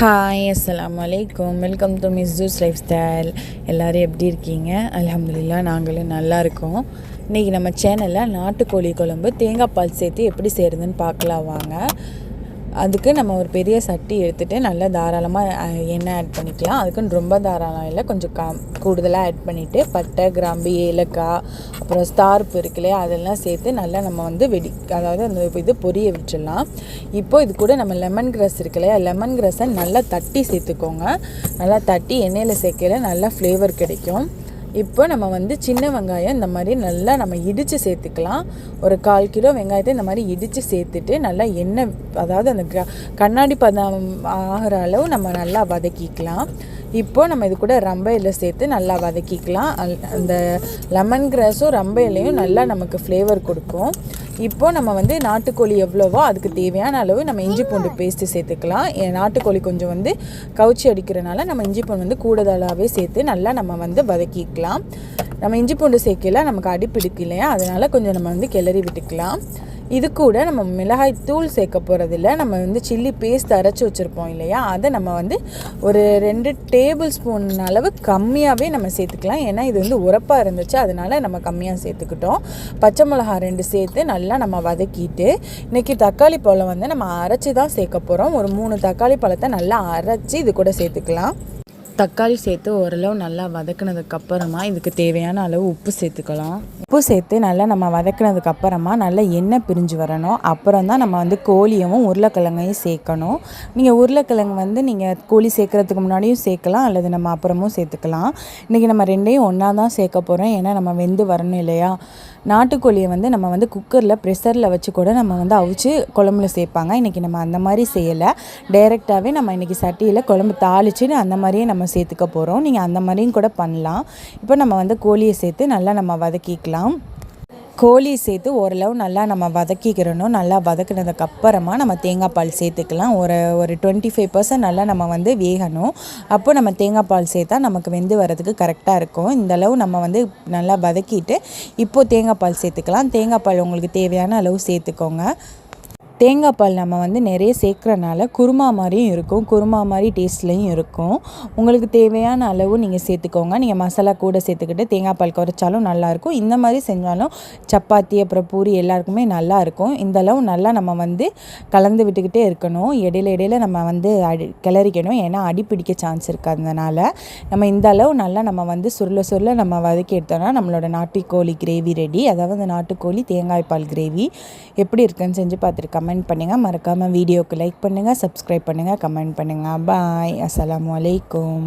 Hi அஸ்லாம் வலைக்கம் welcome to miss juice lifestyle எல்லோரும் எப்படி இருக்கீங்க? அலமதுல்லா நாங்களும் நல்லா இருக்கோம். இன்றைக்கி நம்ம சேனலில் நாட்டுக்கோழி குழம்பு தேங்காய் பால் சேர்த்து எப்படி செய்கிறதுன்னு பார்க்கலாம் வாங்க. அதுக்கு நம்ம ஒரு பெரிய சட்டி எடுத்துகிட்டு நல்லா தாராளமாக எண்ணெய் ஆட் பண்ணிக்கலாம். அதுக்குன்னு ரொம்ப தாராளம் இல்லை. கொஞ்சம் கம் கூடுதலாக ஆட் பண்ணிவிட்டு பட்டை கிராம்பு ஏலக்காய் அப்புறம் ஸ்டார்ப் இருக்கு இல்லையா? அதெல்லாம் சேர்த்து நல்லா நம்ம வந்து வெடி அதாவது அந்த இது பொரிய விட்டுடலாம். இப்போது இது கூட நம்ம லெமன் கிராஸ் இருக்கு இல்லையா? லெமன் கிராஸை நல்லா தட்டி சேர்த்துக்கோங்க. நல்லா தட்டி எண்ணெயில் சேர்க்கையில நல்லா ஃப்ளேவர் கிடைக்கும். இப்போ நம்ம வந்து சின்ன வெங்காயம் இந்த மாதிரி நல்லா நம்ம இடித்து சேர்த்துக்கலாம். ஒரு கால் கிலோ வெங்காயத்தை இந்த மாதிரி இடித்து சேர்த்துட்டு நல்லா எண்ணெய் அதாவது அந்த க- கண்ணாடி பதம் ஆகிற அளவு நம்ம நல்லா வதக்கிக்கலாம். இப்போ நம்ம இது கூட ரம்ப இலை சேர்த்து நல்லா வதக்கிக்கலாம். அல்- அந்த லெமன் கிராஸும் ரம்ப இலையும் நல்லா நமக்கு ஃப்ளேவர் கொடுக்கும். இப்போ நம்ம வந்து நாட்டுக்கோழி எவ்வளவோ அதுக்கு தேவையான அளவு நம்ம இஞ்சி பூண்டு பேஸ்ட்டு சேர்த்துக்கலாம். நாட்டுக்கோழி கொஞ்சம் வந்து கவுச்சி அடிக்கிறனால நம்ம இஞ்சி பூண்டு வந்து கூடுதலாகவே சேர்த்து நல்லா நம்ம வந்து வதக்கிக்கலாம். நம்ம இஞ்சி பூண்டு சேர்க்கல நமக்கு அடிப்பிடிக்கலையா இல்லையா? அதனால் கொஞ்சம் நம்ம வந்து கிளறி விட்டுக்கலாம். இது கூட நம்ம மிளகாய் தூள் சேர்க்க போகிறதில்ல நம்ம வந்து சில்லி பேஸ்ட் அரைச்சி வச்சுருப்போம் இல்லையா? அதை நம்ம வந்து ஒரு ரெண்டு டேபிள் ஸ்பூன் அளவு கம்மியாகவே நம்ம சேர்த்துக்கலாம். ஏன்னா இது வந்து உரப்பாக இருந்துச்சு. அதனால நம்ம கம்மியாக சேர்த்துக்கிட்டோம். பச்சை மிளகா ரெண்டு சேர்த்து நல்லா நம்ம வதக்கிட்டு இன்றைக்கி தக்காளி பழம் வந்து நம்ம அரைச்சி தான் சேர்க்க போகிறோம் ஒரு மூணு தக்காளி பழத்தை நல்லா அரைச்சி இது கூட சேர்த்துக்கலாம். தக்காளி சேர்த்து ஓரளவு நல்லா வதக்கினதுக்கப்புறமா இதுக்கு தேவையான அளவு உப்பு சேர்த்துக்கலாம். உப்பு சேர்த்து நல்லா நம்ம வதக்கினதுக்கப்புறமா நல்லா எண்ணெய் பிரிஞ்சு வரணும். அப்புறம் தான் நம்ம வந்து கோழியவும் உருளைக்கிழங்கையும் சேர்க்கணும். நீங்கள் உருளைக்கிழங்கு வந்து நீங்கள் கோழி சேர்க்குறதுக்கு முன்னாடியும் சேர்க்கலாம் அல்லது நம்ம அப்புறமும் சேர்த்துக்கலாம். இன்றைக்கி நம்ம ரெண்டையும் ஒன்றா தான் சேர்க்க போகிறோம் ஏன்னா நம்ம வெந்து வரணும் இல்லையா? நாட்டுக்கோழியை வந்து நம்ம வந்து குக்கரில் ப்ரெஷரில் வச்சு கூட நம்ம வந்து அவிச்சு குழம்புல சேர்ப்பாங்க. இன்றைக்கி நம்ம அந்த மாதிரி செய்யலை. டைரெக்டாகவே நம்ம இன்றைக்கி சட்டியில் குழம்பு தாளிச்சு அந்த மாதிரியே நம்ம சேர்த்துக்க போகிறோம் நீங்கள் அந்த மாதிரியும் கூட பண்ணலாம். இப்போ நம்ம வந்து கோழியை சேர்த்து நல்லா நம்ம வதக்கிக்கலாம். கோழி சேர்த்து ஓரளவு நல்லா நம்ம வதக்கிக்கிறணும். நல்லா வதக்கினதுக்கப்புறமா நம்ம தேங்காய் பால் சேர்த்துக்கலாம். ஒரு ஒரு டுவெண்ட்டி ஃபைவ் பர்சன்ட் நல்லா நம்ம வந்து வேகணும். அப்போ நம்ம தேங்காய் பால் சேர்த்தா நமக்கு வெந்து வரதுக்கு கரெக்டாக இருக்கும். இந்தளவு நம்ம வந்து நல்லா வதக்கிட்டு இப்போது தேங்காய் பால் சேர்த்துக்கலாம். தேங்காய் பால் உங்களுக்கு தேவையான அளவு சேர்த்துக்கோங்க. தேங்காய் பால் நம்ம வந்து நிறைய சேர்க்குறனால குருமா மாதிரியும் இருக்கும். குருமா மாதிரி டேஸ்ட்லேயும் இருக்கும். உங்களுக்கு தேவையான அளவு நீங்கள் சேர்த்துக்கோங்க. நீங்கள் மசாலா கூட சேர்த்துக்கிட்டு தேங்காய் பால் குறைச்சாலும் நல்லாயிருக்கும் இந்த மாதிரி செஞ்சாலும் சப்பாத்தி அப்புறம் பூரி எல்லாருக்குமே நல்லாயிருக்கும் இந்தளவு இந்த அளவு நல்லா நம்ம வந்து கலந்து விட்டுக்கிட்டே இருக்கணும். இடையில இடையில நம்ம வந்து அடி கிளறிக்கணும். ஏன்னா அடி பிடிக்க சான்ஸ் இருக்காதனால நம்ம இந்த அளவு நல்லா நம்ம வந்து சுருள சுருள நம்ம வதக்கி எடுத்தோம்னா நம்மளோட நாட்டுக்கோழி கிரேவி ரெடி அதாவது நாட்டுக்கோழி தேங்காய் பால் கிரேவி எப்படி இருக்குன்னு செஞ்சு பார்த்துருக்காம கமெண்ட் பண்ணுங்கள் மறக்காமல் வீடியோக்கு லைக் பண்ணுங்கள் சப்ஸ்கிரைப் பண்ணுங்கள் கமெண்ட் பண்ணுங்கள் பாய் அஸ்லாம் வலைக்கம்